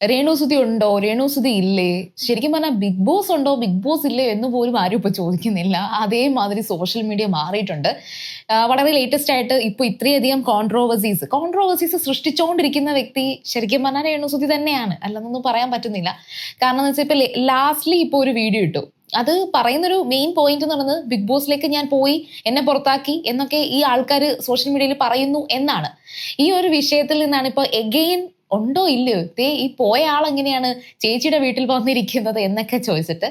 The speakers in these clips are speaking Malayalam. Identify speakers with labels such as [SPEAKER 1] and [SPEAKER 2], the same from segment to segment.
[SPEAKER 1] രേണുസുതി ഉണ്ടോ? രേണുസുതി ഇല്ലേ? ശരിക്കും പറഞ്ഞാൽ ബിഗ് ബോസ് ഉണ്ടോ? ബിഗ് ബോസ് ഇല്ലേ എന്ന് പോലും ആരും ഇപ്പൊ ചോദിക്കുന്നില്ല. അതേമാതിരി സോഷ്യൽ മീഡിയ മാറിയിട്ടുണ്ട്. വളരെ ലേറ്റസ്റ്റ് ആയിട്ട് ഇപ്പൊ ഇത്രയധികം കോൺട്രോവേഴ്സീസ് കോൺട്രോവേഴ്സീസ് സൃഷ്ടിച്ചുകൊണ്ടിരിക്കുന്ന വ്യക്തി ശരിക്കും പറഞ്ഞാൽ രേണുസുതി തന്നെയാണ്. അല്ലെന്നൊന്നും പറയാൻ പറ്റുന്നില്ല. കാരണം എന്ന് വെച്ചാൽ ഇപ്പൊ ലാസ്റ്റ്ലി ഇപ്പൊ ഒരു വീഡിയോ ഇട്ടു. അത് പറയുന്നൊരു മെയിൻ പോയിന്റ് എന്ന് പറയുന്നത് ബിഗ് ബോസിലേക്ക് ഞാൻ പോയി എന്നെ പുറത്താക്കി എന്നൊക്കെ ഈ ആൾക്കാർ സോഷ്യൽ മീഡിയയിൽ പറയുന്നു എന്നാണ്. ഈ ഒരു വിഷയത്തിൽ നിന്നാണ് ഇപ്പൊ എഗെയിൻ ഉണ്ടോ ഇല്ലയോ? തേ ഈ പോയ ആൾ എങ്ങനെയാണ് ചേച്ചിയുടെ വീട്ടിൽ വന്നിരിക്കുന്നത് എന്നൊക്കെ ചോദിച്ചിട്ട്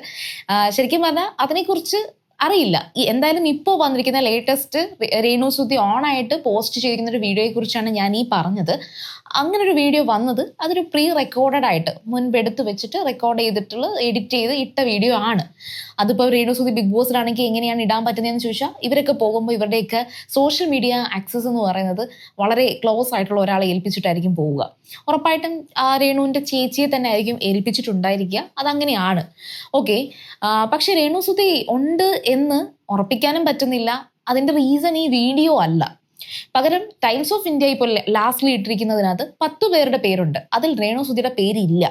[SPEAKER 1] ശരിക്കും പറഞ്ഞാൽ അതിനെക്കുറിച്ച് അറിയില്ല. എന്തായാലും ഇപ്പോൾ വന്നിരിക്കുന്ന ലേറ്റസ്റ്റ് രേണു സുദ്ധി ഓൺ ആയിട്ട് പോസ്റ്റ് ചെയ്തിരിക്കുന്ന ഒരു വീഡിയോയെ കുറിച്ചാണ് ഞാൻ ഈ പറഞ്ഞത്. അങ്ങനെ ഒരു വീഡിയോ വന്നത് അതൊരു പ്രീ റെക്കോർഡഡ് ആയിട്ട് മുൻപെടുത്ത് വെച്ചിട്ട് റെക്കോർഡ് ചെയ്തിട്ടുള്ള എഡിറ്റ് ചെയ്ത് ഇട്ട വീഡിയോ ആണ്. അതിപ്പോൾ രേണു സുദ്ധി ബിഗ് ബോസിലാണെങ്കിൽ എങ്ങനെയാണ് ഇടാൻ പറ്റുന്നതെന്ന് ചോദിച്ചാൽ ഇവരൊക്കെ പോകുമ്പോൾ ഇവരുടെയൊക്കെ സോഷ്യൽ മീഡിയ ആക്സസ് എന്ന് പറയുന്നത് വളരെ ക്ലോസ് ആയിട്ടുള്ള ഒരാളെ ഏൽപ്പിച്ചിട്ടായിരിക്കും പോവുക. ഉറപ്പായിട്ടും ആ രേണുവിന്റെ ചേച്ചിയെ തന്നെ ആയിരിക്കും ഏൽപ്പിച്ചിട്ടുണ്ടായിരിക്കുക. അതങ്ങനെയാണ്. ഓക്കെ പക്ഷെ രേണു സുദ്ധി ഉണ്ട് എന്ന് ഉറപ്പിക്കാനും പറ്റുന്നില്ല. അതിന്റെ റീസൺ ഈ വീഡിയോ അല്ല. പകരം ടൈംസ് ഓഫ് ഇന്ത്യ ഇപ്പോൾ ലാസ്റ്റിൽ ഇട്ടിരിക്കുന്നതിനകത്ത് പത്ത് പേരുടെ പേരുണ്ട്. അതിൽ രേണു സുധിയുടെ പേരില്ല.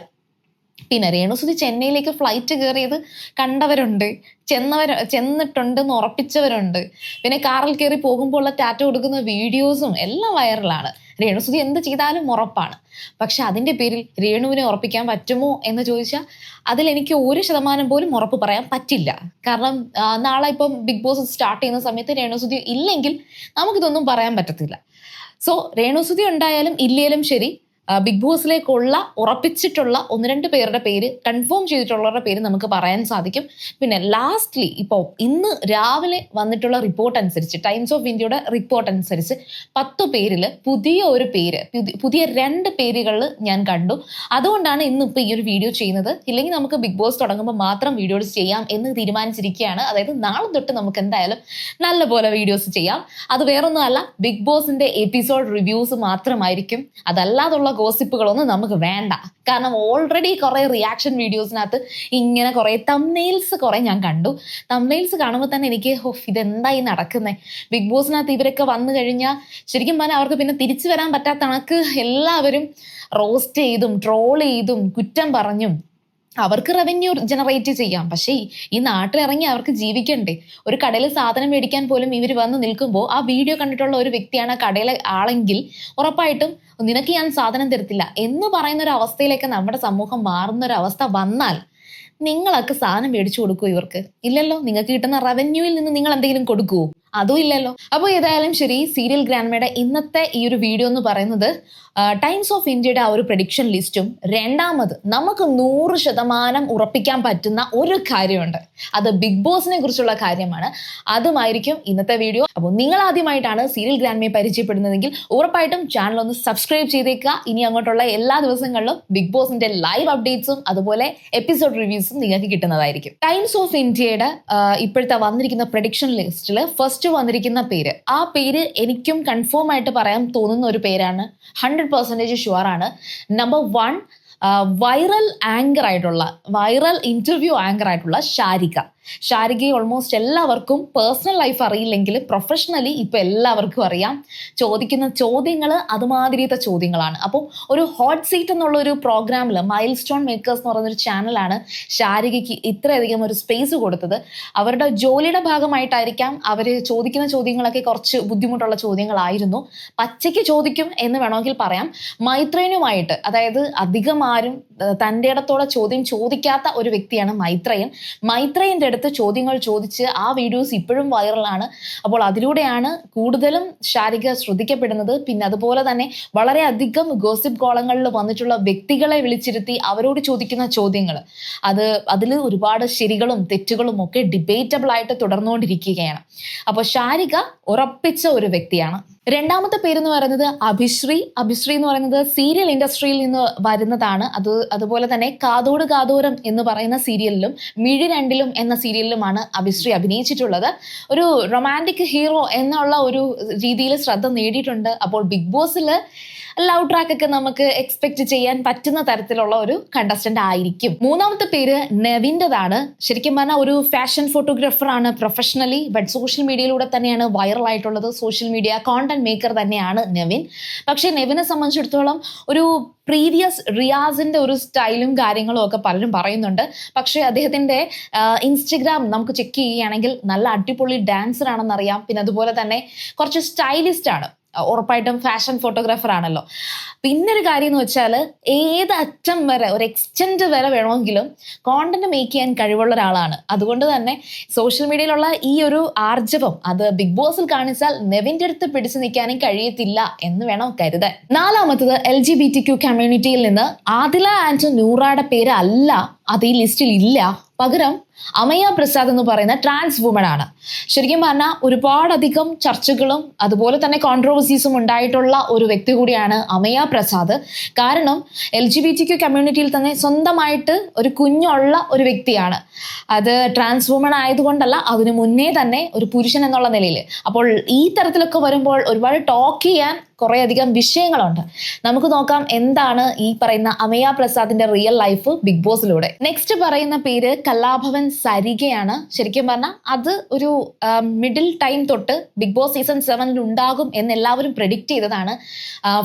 [SPEAKER 1] പിന്നെ രേണുസുതി ചെന്നൈയിലേക്ക് ഫ്ലൈറ്റ് കയറിയത് കണ്ടവരുണ്ട്. ചെന്നവർ ചെന്നിട്ടുണ്ട് എന്ന് ഉറപ്പിച്ചവരുണ്ട്. പിന്നെ കാറിൽ കയറി പോകുമ്പോൾ ഉള്ള ടാറ്റ കൊടുക്കുന്ന വീഡിയോസും എല്ലാം വൈറലാണ് രേണുസുതി എന്ത് ചെയ്താലും ഉറപ്പാണ്. പക്ഷെ അതിന്റെ പേരിൽ രേണുവിനെ ഉറപ്പിക്കാൻ പറ്റുമോ എന്ന് ചോദിച്ചാൽ അതിൽ എനിക്ക് ഒരു ശതമാനം പോലും ഉറപ്പ് പറയാൻ പറ്റില്ല. കാരണം നാളെ ഇപ്പം ബിഗ് ബോസ് സ്റ്റാർട്ട് ചെയ്യുന്ന സമയത്ത് രേണുസുതി ഇല്ലെങ്കിൽ നമുക്കിതൊന്നും പറയാൻ പറ്റത്തില്ല. സോ രേണുസുതി ഉണ്ടായാലും ഇല്ലേലും ശരി ബിഗ് ബോസിലേക്കുള്ള ഉറപ്പിച്ചിട്ടുള്ള ഒന്ന് രണ്ട് പേരുടെ പേര് കൺഫേം ചെയ്തിട്ടുള്ളവരുടെ പേര് നമുക്ക് പറയാൻ സാധിക്കും. പിന്നെ ലാസ്റ്റ്ലി ഇപ്പോൾ ഇന്ന് രാവിലെ വന്നിട്ടുള്ള റിപ്പോർട്ട് അനുസരിച്ച് ടൈംസ് ഓഫ് ഇന്ത്യയുടെ റിപ്പോർട്ട് അനുസരിച്ച് പത്ത് പേരിൽ പുതിയ ഒരു പേര് പുതിയ രണ്ട് പേരുകൾ ഞാൻ കണ്ടു. അതുകൊണ്ടാണ് ഇന്ന് ഇപ്പോൾ ഈ ഒരു വീഡിയോ ചെയ്യുന്നത്. ഇല്ലെങ്കിൽ നമുക്ക് ബിഗ് ബോസ് തുടങ്ങുമ്പോൾ മാത്രം വീഡിയോസ് ചെയ്യാം എന്ന് തീരുമാനിച്ചിരിക്കുകയാണ്. അതായത് നാളെ തൊട്ട് നമുക്ക് എന്തായാലും നല്ല പോലെ വീഡിയോസ് ചെയ്യാം. അത് വേറൊന്നുമല്ല ബിഗ് ബോസിന്റെ എപ്പിസോഡ് റിവ്യൂസ് മാത്രമായിരിക്കും. അതല്ലാതുള്ള ഗോസിപ്പുകളൊന്നും നമുക്ക് വേണ്ട. കാരണം ഓൾറെഡി കുറെ റിയാക്ഷൻ വീഡിയോസിനകത്ത് ഇങ്ങനെ കുറെ തംനെയിൽസ് കുറെ ഞാൻ കണ്ടു. തംനെയിൽസ് കാണുമ്പോൾ തന്നെ എനിക്ക് ഹോഫ് ഇതെന്തായി നടക്കുന്നത് ബിഗ് ബോസിനകത്ത് ഇവരൊക്കെ വന്നു കഴിഞ്ഞാൽ ശരിക്കും പറഞ്ഞാൽ അവർക്ക് പിന്നെ തിരിച്ചു വരാൻ പറ്റാത്ത കണക്ക് എല്ലാവരും റോസ്റ്റ് ചെയ്തും ട്രോൾ ചെയ്തും കുറ്റം പറഞ്ഞും. അവർക്ക് റവന്യൂ ജനറേറ്റ് ചെയ്യാം. പക്ഷേ ഈ- നാട്ടിലിറങ്ങി അവർക്ക് ജീവിക്കണ്ടേ? ഒരു കടയിൽ സാധനം മേടിക്കാൻ പോലും ഇവർ വന്ന് നിൽക്കുമ്പോൾ ആ വീഡിയോ കണ്ടിട്ടുള്ള ഒരു വ്യക്തിയാണ് ആ കടയിലെ ആളെങ്കിൽ ഉറപ്പായിട്ടും നിനക്ക് ഞാൻ സാധനം തരത്തില്ല എന്ന് പറയുന്ന ഒരു അവസ്ഥയിലേക്ക് നമ്മുടെ സമൂഹം മാറുന്ന ഒരു അവസ്ഥ വന്നാൽ നിങ്ങളൊക്കെ സാധനം മേടിച്ചു കൊടുക്കൂ ഇവർക്ക്? ഇല്ലല്ലോ. നിങ്ങൾക്ക് കിട്ടുന്ന റവന്യൂവിൽ നിന്ന് നിങ്ങൾ എന്തെങ്കിലും കൊടുക്കുവോ? അതും ഇല്ലല്ലോ. അപ്പോൾ ഏതായാലും ശരി സീരിയൽ ഗ്രാൻഡ്മയുടെ ഇന്നത്തെ ഈ ഒരു വീഡിയോ എന്ന് പറയുന്നത് ടൈംസ് ഓഫ് ഇന്ത്യയുടെ ആ ഒരു പ്രഡിക്ഷൻ ലിസ്റ്റും രണ്ടാമത് നമുക്ക് നൂറ് ശതമാനം ഉറപ്പിക്കാൻ പറ്റുന്ന ഒരു കാര്യമുണ്ട്. അത് ബിഗ് ബോസിനെ കുറിച്ചുള്ള കാര്യമാണ്. അതുമായിരിക്കും ഇന്നത്തെ വീഡിയോ അപ്പോൾ നിങ്ങൾ ആദ്യമായിട്ടാണ് സീരിയൽ ഗ്രാൻഡ്മയെ പരിചയപ്പെടുന്നതെങ്കിൽ ഉറപ്പായിട്ടും ചാനൽ ഒന്ന് സബ്സ്ക്രൈബ് ചെയ്തേക്കുക. ഇനി അങ്ങോട്ടുള്ള എല്ലാ ദിവസങ്ങളിലും ബിഗ് ബോസിന്റെ ലൈവ് അപ്ഡേറ്റ്സും അതുപോലെ എപ്പിസോഡ് റിവ്യൂസും നിങ്ങൾക്ക് കിട്ടുന്നതായിരിക്കും. ടൈംസ് ഓഫ് ഇന്ത്യയുടെ ഇപ്പോഴത്തെ വന്നിരിക്കുന്ന പ്രഡിക്ഷൻ ലിസ്റ്റിൽ ഫസ്റ്റ് വന്നിരിക്കുന്ന പേര്. ആ പേര് എനിക്കും കൺഫേം ആയിട്ട് പറയാൻ തോന്നുന്ന ഒരു പേരാണ്. Hundred percentage sure number one viral anchor ആയിട്ടുള്ള വൈറൽ ഇന്റർവ്യൂ ആങ്കർ ആയിട്ടുള്ള ഷാരിക. ഷാരികയെ ഓൾമോസ്റ്റ് എല്ലാവർക്കും പേഴ്സണൽ ലൈഫ് അറിയില്ലെങ്കിലും പ്രൊഫഷണലി ഇപ്പൊ എല്ലാവർക്കും അറിയാം. ചോദിക്കുന്ന ചോദ്യങ്ങൾ അതുമാതിരിയത്തെ ചോദ്യങ്ങളാണ്. അപ്പോൾ ഒരു ഹോട്ട് സീറ്റ് എന്നുള്ള ഒരു പ്രോഗ്രാമിൽ മൈൽ സ്റ്റോൺ മേക്കേഴ്സ് എന്ന് പറയുന്ന ഒരു ചാനലാണ് ഷാരികയ്ക്ക് ഇത്രയധികം ഒരു സ്പേസ് കൊടുത്തത്. അവരുടെ ജോലിയുടെ ഭാഗമായിട്ടായിരിക്കാം അവർ ചോദിക്കുന്ന ചോദ്യങ്ങളൊക്കെ കുറച്ച് ബുദ്ധിമുട്ടുള്ള ചോദ്യങ്ങളായിരുന്നു. പച്ചയ്ക്ക് ചോദിക്കും എന്ന് വേണമെങ്കിൽ പറയാം. മൈത്രേനുമായിട്ട് അതായത് അധികം ആരും തന്റെ ഇടത്തോടെ ചോദ്യം ചോദിക്കാത്ത ഒരു വ്യക്തിയാണ് മൈത്രയൻ. മൈത്രയന്റെ അടുത്ത് ചോദ്യങ്ങൾ ചോദിച്ച് ആ വീഡിയോസ് ഇപ്പോഴും വൈറലാണ്. അപ്പോൾ അതിലൂടെയാണ് കൂടുതലും ശാരിക ശ്രദ്ധിക്കപ്പെടുന്നത്. പിന്നെ അതുപോലെ തന്നെ വളരെയധികം ഗോസിപ്പ് കോളങ്ങളിൽ വന്നിട്ടുള്ള വ്യക്തികളെ വിളിച്ചിരുത്തി അവരോട് ചോദിക്കുന്ന ചോദ്യങ്ങൾ. അത് അതിൽ ഒരുപാട് ശരികളും തെറ്റുകളും ഒക്കെ ഡിബേറ്റബിൾ ആയിട്ട് തുടർന്നുകൊണ്ടിരിക്കുകയാണ്. അപ്പോൾ ശാരിക ഉറപ്പിച്ച ഒരു വ്യക്തിയാണ് രണ്ടാമത്തെ പേരെന്ന് പറയുന്നത് അഭിശ്രീ. അഭിശ്രീ എന്ന് പറയുന്നത് സീരിയൽ ഇൻഡസ്ട്രിയിൽ നിന്ന് വരുന്നതാണ്. അത് അതുപോലെ തന്നെ കാതോട് കാതോരം എന്ന് പറയുന്ന സീരിയലിലും മിഴി രണ്ടിലും എന്ന സീരിയലിലുമാണ് അഭിശ്രീ അഭിനയിച്ചിട്ടുള്ളത്. ഒരു റൊമാന്റിക് ഹീറോ എന്നുള്ള ഒരു രീതിയിൽ ശ്രദ്ധ നേടിയിട്ടുണ്ട്. അപ്പോൾ ബിഗ് ബോസിൽ ലവ് ട്രാക്ക് ഒക്കെ നമുക്ക് എക്സ്പെക്ട് ചെയ്യാൻ പറ്റുന്ന തരത്തിലുള്ള ഒരു കണ്ടസ്റ്റന്റ് ആയിരിക്കും. മൂന്നാമത്തെ പേര് നെവിന്റെതാണ്. ശരിക്കും പറഞ്ഞാൽ ഒരു ഫാഷൻ ഫോട്ടോഗ്രാഫർ ആണ്. പ്രൊഫഷണലി ബട്ട് സോഷ്യൽ മീഡിയയിലൂടെ തന്നെയാണ് വൈറൽ ആയിട്ടുള്ളത്. സോഷ്യൽ മീഡിയ കോണ്ടന്റ് മേക്കർ തന്നെയാണ് നെവിൻ. പക്ഷേ നെവിനെ സംബന്ധിച്ചിടത്തോളം ഒരു പ്രീവിയസ് റിയാസിന്റെ ഒരു സ്റ്റൈലും കാര്യങ്ങളും ഒക്കെ പലരും പറയുന്നുണ്ട്. പക്ഷേ അദ്ദേഹത്തിന്റെ ഇൻസ്റ്റഗ്രാം നമുക്ക് ചെക്ക് ചെയ്യുകയാണെങ്കിൽ നല്ല അടിപൊളി ഡാൻസർ ആണെന്നറിയാം. പിന്നെ അതുപോലെ തന്നെ കുറച്ച് സ്റ്റൈലിസ്റ്റ് ആണ്. ഉറപ്പായിട്ടും ഫാഷൻ ഫോട്ടോഗ്രാഫർ ആണല്ലോ. പിന്നെ ഒരു കാര്യം എന്ന് വെച്ചാൽ ഏത് അറ്റം വരെ ഒരു എക്സ്റ്റെൻഡ് വരെ വേണമെങ്കിലും കോണ്ടന്റ് മേക്ക് ചെയ്യാൻ കഴിവുള്ള ഒരാളാണ്. അതുകൊണ്ട് തന്നെ സോഷ്യൽ മീഡിയയിലുള്ള ഈ ഒരു ആർജവം അത് ബിഗ് ബോസിൽ കാണിച്ചാൽ നെവിന്റെ അടുത്ത് പിടിച്ചു നിൽക്കാനും കഴിയത്തില്ല എന്ന് വേണം കരുതാൻ. നാലാമത്തത് L G B T Q കമ്മ്യൂണിറ്റിയിൽ നിന്ന് ആദില ആൻഡ് നൂറാടെ പേര് അല്ല അത് ഈ ലിസ്റ്റിൽ ഇല്ല. പകരം അമയ പ്രസാദ് എന്ന് പറയുന്ന ട്രാൻസ് വുമൺ ആണ്. ശരിക്കും പറഞ്ഞാൽ ഒരുപാടധികം ചർച്ചകളും അതുപോലെ തന്നെ കോൺട്രവേഴ്സീസും ഉണ്ടായിട്ടുള്ള ഒരു വ്യക്തി കൂടിയാണ് അമയ പ്രസാദ്. കാരണം L G B T Q കമ്മ്യൂണിറ്റിയിൽ തന്നെ സ്വന്തമായിട്ട് ഒരു കുഞ്ഞുള്ള ഒരു വ്യക്തിയാണ്. അത് ട്രാൻസ് വുമൺ ആയതുകൊണ്ടല്ല അതിനു മുന്നേ തന്നെ ഒരു പുരുഷൻ എന്നുള്ള നിലയിൽ അപ്പോൾ ഈ തരത്തിലൊക്കെ വരുമ്പോൾ ഒരുപാട് ടോക്ക് ചെയ്യാൻ കുറേ അധികം വിഷയങ്ങളുണ്ട്. നമുക്ക് നോക്കാം എന്താണ് ഈ പറയുന്ന അമയ പ്രസാദിന്റെ റിയൽ ലൈഫ് ബിഗ് ബോസിലൂടെ. നെക്സ്റ്റ് പറയുന്ന പേര് കലാഭവൻ സരികയാണ്. ശരിക്കും പറഞ്ഞാൽ അത് ഒരു മിഡിൽ ടൈം തൊട്ട് ബിഗ് ബോസ് സീസൺ സെവനിൽ ഉണ്ടാകും എന്ന് എല്ലാവരും പ്രെഡിക്റ്റ് ചെയ്തതാണ്.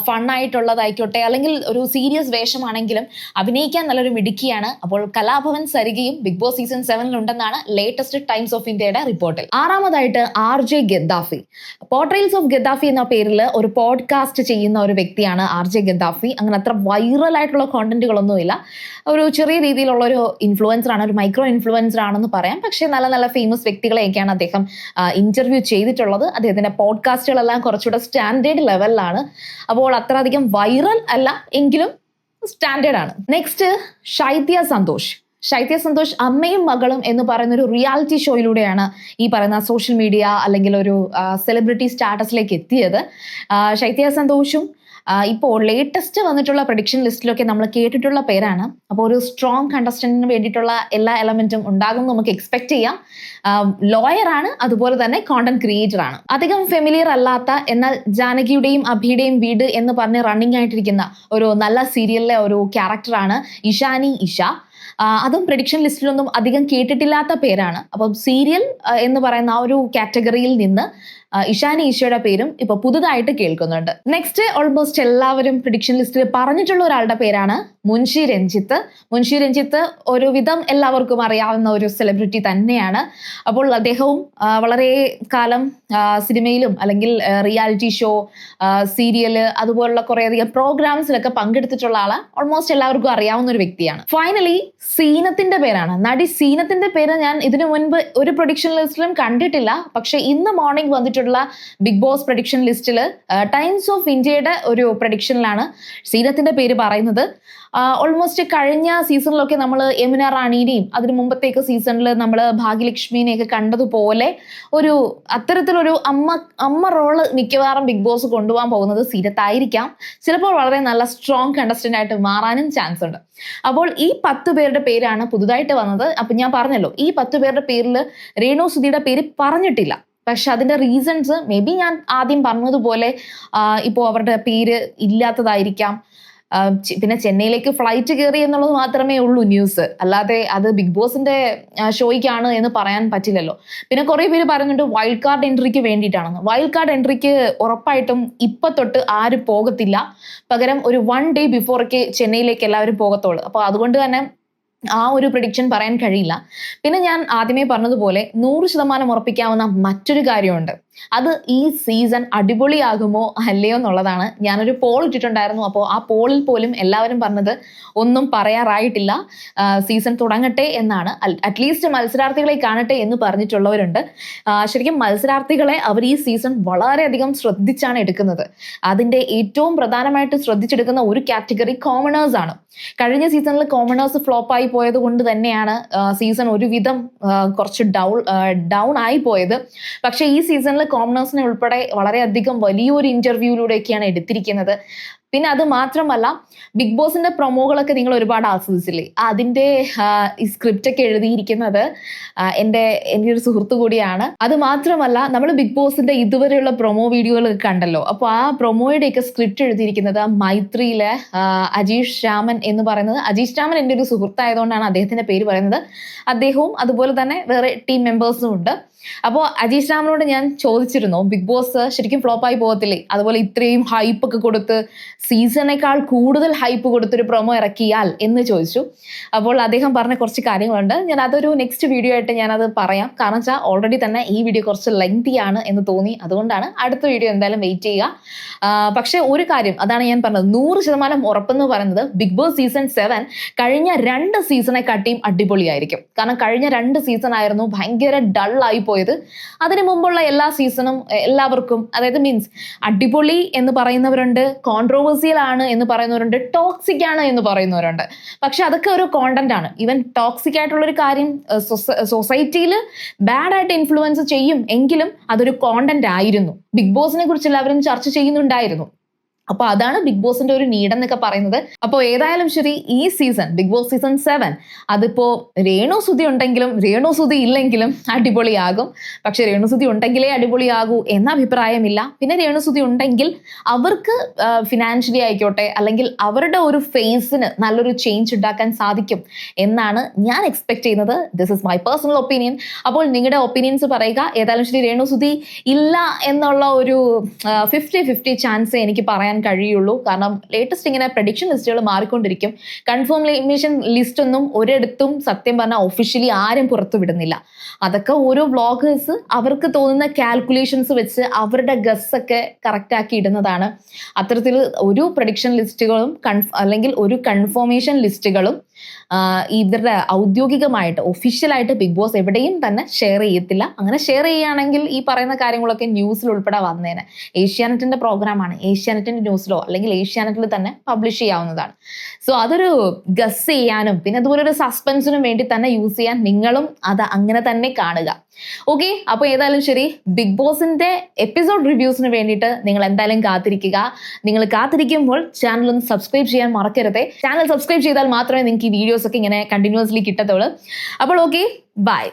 [SPEAKER 1] ഫണ്ണായിട്ടുള്ളതായിക്കോട്ടെ അല്ലെങ്കിൽ ഒരു സീരിയസ് വേഷമാണെങ്കിലും അഭിനയിക്കാൻ നല്ലൊരു മിടുക്കിയാണ്. അപ്പോൾ കലാഭവൻ സരികയും ബിഗ് ബോസ് സീസൺ സെവനിൽ ഉണ്ടെന്നാണ് ലേറ്റസ്റ്റ് ടൈംസ് ഓഫ് ഇന്ത്യയുടെ റിപ്പോർട്ടിൽ ആറാമതായിട്ട് R J Gaddafi. Portraits of Gaddafi എന്ന പേരിൽ ഒരു പോഡ്കാസ്റ്റ് ചെയ്യുന്ന ഒരു വ്യക്തിയാണ് ആർ ജെ ഗദ്ദാഫി. അങ്ങനെ അത്ര വൈറൽ ആയിട്ടുള്ള കോണ്ടന്റുകളൊന്നുമില്ല ഒരു ചെറിയ രീതിയിലുള്ള ഒരു ഇൻഫ്ലുവൻസർ ആണ് ഒരു മൈക്രോ ഇൻഫ്ലുവൻസർ ആണെന്ന് പറയാം. പക്ഷേ നല്ല നല്ല ഫേമസ് വ്യക്തികളെയൊക്കെയാണ് അദ്ദേഹം ഇന്റർവ്യൂ ചെയ്തിട്ടുള്ളത്. അദ്ദേഹത്തിന്റെ പോഡ്കാസ്റ്റുകളെല്ലാം കുറച്ചുകൂടെ സ്റ്റാൻഡേർഡ് ലെവലിലാണ് അപ്പോൾ അത്ര അധികം വൈറൽ അല്ല എങ്കിലും സ്റ്റാൻഡേർഡ് ആണ്. നെക്സ്റ്റ് ശൈത്യ സന്തോഷ്. ശൈത്യ സന്തോഷ് അമ്മയും മകളും എന്ന് പറയുന്ന ഒരു റിയാലിറ്റി ഷോയിലൂടെയാണ് ഈ പറയുന്ന സോഷ്യൽ മീഡിയ അല്ലെങ്കിൽ ഒരു സെലിബ്രിറ്റി സ്റ്റാറ്റസിലേക്ക് എത്തിയത്. ശൈത്യ സന്തോഷും ഇപ്പോൾ ലേറ്റസ്റ്റ് വന്നിട്ടുള്ള പ്രഡിക്ഷൻ ലിസ്റ്റിലൊക്കെ നമ്മൾ കേട്ടിട്ടുള്ള പേരാണ്. അപ്പോൾ ഒരു സ്ട്രോങ് കണ്ടസ്റ്റന്റിന് വേണ്ടിയിട്ടുള്ള എല്ലാ എലമെന്റും ഉണ്ടാകും നമുക്ക് എക്സ്പെക്ട് ചെയ്യാം. ലോയർ ആണ് അതുപോലെ തന്നെ കോണ്ടന്റ് ക്രിയേറ്റർ ആണ്. അധികം ഫെമിലിയർ അല്ലാത്ത എന്നാൽ ജാനകിയുടെയും അഭിയുടെയും വീട് എന്ന് പറഞ്ഞ് റണ്ണിങ് ആയിട്ടിരിക്കുന്ന ഒരു നല്ല സീരിയലിലെ ഒരു ക്യാരക്ടറാണ് ഇഷാനി ഇഷ. അതും പ്രഡിക്ഷൻ ലിസ്റ്റിലൊന്നും അധികം കേട്ടിട്ടില്ലാത്ത പേരാണ്. അപ്പം സീരിയൽ എന്ന് പറയുന്ന ആ ഒരു കാറ്റഗറിയിൽ നിന്ന് ഇഷാനി ഈശോയുടെ പേരും ഇപ്പൊ പുതുതായിട്ട് കേൾക്കുന്നുണ്ട്. നെക്സ്റ്റ് ഓൾമോസ്റ്റ് എല്ലാവരും പ്രഡിക്ഷൻ ലിസ്റ്റിൽ പറഞ്ഞിട്ടുള്ള ഒരാളുടെ പേരാണ് മുൻഷി രഞ്ജിത്ത്. മുൻഷി രഞ്ജിത്ത് ഒരുവിധം എല്ലാവർക്കും അറിയാവുന്ന ഒരു സെലിബ്രിറ്റി തന്നെയാണ്. അപ്പോൾ അദ്ദേഹവും വളരെ കാലം സിനിമയിലും അല്ലെങ്കിൽ റിയാലിറ്റി ഷോ സീരിയൽ അതുപോലുള്ള കുറേയധികം പ്രോഗ്രാംസിലൊക്കെ പങ്കെടുത്തിട്ടുള്ള ആൾ ഓൾമോസ്റ്റ് എല്ലാവർക്കും അറിയാവുന്ന ഒരു വ്യക്തിയാണ്. ഫൈനലി സീനത്തിന്റെ പേരാണ്. നടി സീനത്തിന്റെ പേര് ഞാൻ ഇതിനു മുൻപ് ഒരു പ്രൊഡിക്ഷൻ ലിസ്റ്റിലും കണ്ടിട്ടില്ല. പക്ഷെ ഇന്ന് മോർണിംഗ് വന്നിട്ടുള്ള ബിഗ് ബോസ് പ്രഡിക്ഷൻ ലിസ്റ്റിൽ ടൈംസ് ഓഫ് ഇന്ത്യയുടെ ഒരു പ്രഡിക്ഷനിലാണ് സീനത്തിന്റെ പേര് പറയുന്നത്. ഓൾമോസ്റ്റ് കഴിഞ്ഞ സീസണിലൊക്കെ നമ്മൾ യമുന റാണീനെയും അതിന് മുമ്പത്തേക്ക് സീസണിൽ നമ്മൾ ഭാഗ്യലക്ഷ്മിനെയൊക്കെ കണ്ടതുപോലെ ഒരു അത്തരത്തിലൊരു അമ്മ അമ്മ റോൾ മിക്കവാറും ബിഗ് ബോസ് കൊണ്ടുപോകാൻ പോകുന്നത് സീരത്തായിരിക്കാം ചിലപ്പോൾ വളരെ നല്ല സ്ട്രോങ് കണ്ടസ്റ്റന്റ് ആയിട്ട് മാറാനും ചാൻസ് ഉണ്ട്. അപ്പോൾ ഈ പത്ത് പേരുടെ പേരാണ് പുതുതായിട്ട് വന്നത്. അപ്പം ഞാൻ പറഞ്ഞല്ലോ ഈ പത്ത് പേരുടെ പേരിൽ രേണു സുധിയുടെ പേര് പറഞ്ഞിട്ടില്ല. പക്ഷെ അതിന്റെ റീസൺസ് മേ ബി ഞാൻ ആദ്യം പറഞ്ഞതുപോലെ ഇപ്പോൾ അവരുടെ പേര് ഇല്ലാത്തതായിരിക്കാം. പിന്നെ ചെന്നൈയിലേക്ക് ഫ്ലൈറ്റ് കയറി എന്നുള്ളത് മാത്രമേ ഉള്ളൂ ന്യൂസ് അല്ലാതെ അത് ബിഗ് ബോസിന്റെ ഷോയ്ക്കാണ് എന്ന് പറയാൻ പറ്റില്ലല്ലോ. പിന്നെ കുറേ പേര് പറയുന്നുണ്ട് വൈൽഡ് കാർഡ് എൻട്രിക്ക് വേണ്ടിയിട്ടാണെന്ന്. വൈൽഡ് കാർഡ് എൻട്രിക്ക് ഉറപ്പായിട്ടും ഇപ്പൊ തൊട്ട് ആരും പോകത്തില്ല. പകരം ഒരു വൺ ഡേ ബിഫോറൊക്കെ ചെന്നൈയിലേക്ക് എല്ലാവരും പോകത്തുള്ളൂ. അപ്പോൾ അതുകൊണ്ട് തന്നെ ആ ഒരു പ്രഡിക്ഷൻ പറയാൻ കഴിയില്ല. പിന്നെ ഞാൻ ആദ്യമേ പറഞ്ഞതുപോലെ നൂറ് ശതമാനം ഉറപ്പിക്കാവുന്ന മറ്റൊരു കാര്യമുണ്ട്. അത് ഈ സീസൺ അടിപൊളിയാകുമോ അല്ലയോ എന്നുള്ളതാണ്. ഞാനൊരു പോൾ ഇട്ടിട്ടുണ്ടായിരുന്നു. അപ്പോൾ ആ പോളിൽ പോലും എല്ലാവരും പറഞ്ഞത് ഒന്നും പറയാറായിട്ടില്ല. സീസൺ തുടങ്ങട്ടെ എന്നാണ്. അറ്റ്ലീസ്റ്റ് മത്സരാർത്ഥികളെ കാണട്ടെ എന്ന് പറഞ്ഞിട്ടുള്ളവരുണ്ട്. ശരിക്കും മത്സരാർത്ഥികളെ അവർ ഈ സീസൺ വളരെയധികം ശ്രദ്ധിച്ചാണ് എടുക്കുന്നത്. അതിന്റെ ഏറ്റവും പ്രധാനമായിട്ട് ശ്രദ്ധിച്ചെടുക്കുന്ന ഒരു കാറ്റഗറി കോമണേഴ്സ് ആണ്. കഴിഞ്ഞ സീസണിൽ കോമണേഴ്സ് ഫ്ലോപ്പായി പോയത് കൊണ്ട് തന്നെയാണ് സീസൺ ഒരുവിധം കുറച്ച് ഡൗൺ ഡൗൺ ആയി പോയത്. പക്ഷേ ഈ സീസണിൽ കോമണേഴ്സിനെ ഉൾപ്പെടെ വളരെയധികം വലിയൊരു ഇന്റർവ്യൂയിലൂടെയൊക്കെയാണ് എടുത്തിരിക്കുന്നത്. പിന്നെ അത് മാത്രമല്ല ബിഗ് ബോസിന്റെ പ്രൊമോകളൊക്കെ നിങ്ങൾ ഒരുപാട് ആസ്വദിച്ചില്ലേ? അതിന്റെ ഈ സ്ക്രിപ്റ്റ് ഒക്കെ എഴുതിയിരിക്കുന്നത് എന്റെ എന്റെ ഒരു സുഹൃത്തു കൂടിയാണ്. അത് മാത്രമല്ല നമ്മൾ ബിഗ് ബോസിന്റെ ഇതുവരെയുള്ള പ്രൊമോ വീഡിയോകൾ കണ്ടല്ലോ. അപ്പോൾ ആ പ്രൊമോയുടെ പ്രൊമോയുടെയൊക്കെ സ്ക്രിപ്റ്റ് എഴുതിയിരിക്കുന്നത് മൈത്രിയിലെ അജീഷ് രാമൻ എന്ന് പറയുന്നത്. അജീഷ് രാമൻ എന്റെ ഒരു സുഹൃത്തായതുകൊണ്ടാണ് അദ്ദേഹത്തിന്റെ പേര് പറയുന്നത്. അദ്ദേഹവും അതുപോലെ തന്നെ വേറെ ടീം മെമ്പേഴ്സും ഉണ്ട്. അപ്പോൾ അജീഷ് രാമനോട് ഞാൻ ചോദിച്ചിരുന്നു ബിഗ് ബോസ് ശരിക്കും ഫ്ലോപ്പ് ആയി പോകത്തില്ലേ? അതുപോലെ ഇത്രയും ഹൈപ്പ് ഒക്കെ കൊടുത്ത് സീസണേക്കാൾ കൂടുതൽ ഹൈപ്പ് കൊടുത്തൊരു പ്രൊമോ ഇറക്കിയാൽ എന്ന് ചോദിച്ചു. അപ്പോൾ അദ്ദേഹം പറഞ്ഞ കുറച്ച് കാര്യങ്ങളുണ്ട്. ഞാൻ അതൊരു നെക്സ്റ്റ് വീഡിയോ ആയിട്ട് ഞാനത് പറയാം. കാരണം വെച്ചാൽ ഓൾറെഡി തന്നെ ഈ വീഡിയോ കുറച്ച് ലെങ്തി ആണ് എന്ന് തോന്നി. അതുകൊണ്ടാണ് അടുത്ത വീഡിയോ എന്തായാലും വെയിറ്റ് ചെയ്യുക. പക്ഷേ ഒരു കാര്യം അതാണ് ഞാൻ പറഞ്ഞത്. നൂറ് ശതമാനം ഉറപ്പെന്ന് പറയുന്നത് ബിഗ് ബോസ് സീസൺ സെവൻ കഴിഞ്ഞ രണ്ട് സീസണെ കാട്ടിയും അടിപൊളിയായിരിക്കും. കാരണം കഴിഞ്ഞ രണ്ട് സീസൺ ആയിരുന്നു ഭയങ്കര ഡൾ ആയി പോയത്. അതിനു മുമ്പുള്ള എല്ലാ സീസണും എല്ലാവർക്കും അതായത് മീൻസ് അടിപൊളി എന്ന് പറയുന്നവരുണ്ട് കോൺട്രോവേഴ്സിയൽ ആണ് എന്ന് പറയുന്നവരുണ്ട് ടോക്സിക് ആണ് എന്ന് പറയുന്നവരുണ്ട്. പക്ഷെ അതൊക്കെ ഒരു കോണ്ടന്റ് ആണ്. ഈവൻ ടോക്സിക് ആയിട്ടുള്ളൊരു കാര്യം സൊസൈറ്റിയിൽ ബാഡ് ആയിട്ട് ഇൻഫ്ലുവൻസ് ചെയ്യും എങ്കിലും അതൊരു കോണ്ടന്റ് ആയിരുന്നു. ബിഗ് ബോസിനെ കുറിച്ച് എല്ലാവരും ചർച്ച ചെയ്യുന്നുണ്ടായിരുന്നു. അപ്പൊ അതാണ് ബിഗ് ബോസിന്റെ ഒരു നീഡ് എന്നൊക്കെ പറയുന്നത്. അപ്പോൾ ഏതായാലും ശരി ഈ season Big Boss season seven അതിപ്പോ രേണു സുതി ഉണ്ടെങ്കിലും രേണു സുതി ഇല്ലെങ്കിലും അടിപൊളിയാകും. പക്ഷെ രേണു സുതി ഉണ്ടെങ്കിലേ അടിപൊളിയാകൂ എന്ന അഭിപ്രായമില്ല. പിന്നെ രേണു സുതി ഉണ്ടെങ്കിൽ അവർക്ക് ഫിനാൻഷ്യലി ആയിക്കോട്ടെ അല്ലെങ്കിൽ അവരുടെ ഒരു ഫേസിന് നല്ലൊരു ചേഞ്ച് ഉണ്ടാക്കാൻ സാധിക്കും എന്നാണ് ഞാൻ എക്സ്പെക്ട് ചെയ്യുന്നത്. This is my personal opinion അപ്പോൾ നിങ്ങളുടെ ഒപ്പീനിയൻസ് പറയുക. ഏതായാലും ശരി രേണു സുതി ഇല്ല എന്നുള്ള ഒരു ഫിഫ്റ്റി ഫിഫ്റ്റി ചാൻസ് എനിക്ക് പറയാൻ കഴിയുള്ളൂ. കാരണം ലേറ്റസ്റ്റ് ഇങ്ങനെ പ്രഡിക്ഷൻ ലിസ്റ്റുകൾ മാറിക്കൊണ്ടിരിക്കും. ലിമിഷൻ ലിസ്റ്റ് ഒന്നും ഒരിടത്തും സത്യം പറഞ്ഞാൽ ഒഫീഷ്യലി ആരും പുറത്തു വിടുന്നില്ല. അതൊക്കെ ഓരോ വ്ളോഗേഴ്സ് അവർക്ക് തോന്നുന്ന കാൽക്കുലേഷൻസ് വെച്ച് അവരുടെ ഗസ് ഒക്കെ കറക്റ്റ് ആക്കി ഇടുന്നതാണ്. അത്തരത്തിൽ ഒരു പ്രഡിക്ഷൻ ലിസ്റ്റുകളും കൺഫ് അല്ലെങ്കിൽ ഒരു കൺഫർമേഷൻ ലിസ്റ്റുകളും ഇവരുടെ ഔദ്യോഗികമായിട്ട് ഒഫീഷ്യലായിട്ട് ബിഗ് ബോസ് എവിടെയും തന്നെ ഷെയർ ചെയ്യത്തില്ല. അങ്ങനെ ഷെയർ ചെയ്യുകയാണെങ്കിൽ ഈ പറയുന്ന കാര്യങ്ങളൊക്കെ ന്യൂസിൽ ഉൾപ്പെടെ വന്നേനെ. ഏഷ്യാനെറ്റിന്റെ പ്രോഗ്രാമാണ് ഏഷ്യാനെറ്റിന്റെ ന്യൂസിലോ അല്ലെങ്കിൽ ഏഷ്യാനെറ്റിൽ തന്നെ പബ്ലിഷ് ചെയ്യാവുന്നതാണ്. സോ അതൊരു ഗസ് ചെയ്യാനും പിന്നെ അതുപോലെ ഒരു സസ്പെൻസിനും വേണ്ടി തന്നെ യൂസ് ചെയ്യാൻ നിങ്ങളും അത് അങ്ങനെ തന്നെ കാണുക. ഓക്കെ അപ്പോൾ ഏതായാലും ശരി ബിഗ് ബോസിന്റെ എപ്പിസോഡ് റിവ്യൂസിന് വേണ്ടിയിട്ട് നിങ്ങൾ എന്തായാലും കാത്തിരിക്കുക. നിങ്ങൾ കാത്തിരിക്കുമ്പോൾ ചാനൽ ഒന്ന് സബ്സ്ക്രൈബ് ചെയ്യാൻ മറക്കരുത്. ചാനൽ സബ്സ്ക്രൈബ് ചെയ്താൽ മാത്രമേ നിങ്ങൾക്ക് ഈ വീഡിയോസ് ഒക്കെ ഇങ്ങനെ കണ്ടിന്യൂസ്ലി കിട്ടത്തുള്ളൂ. അപ്പോൾ ഓക്കെ ബൈ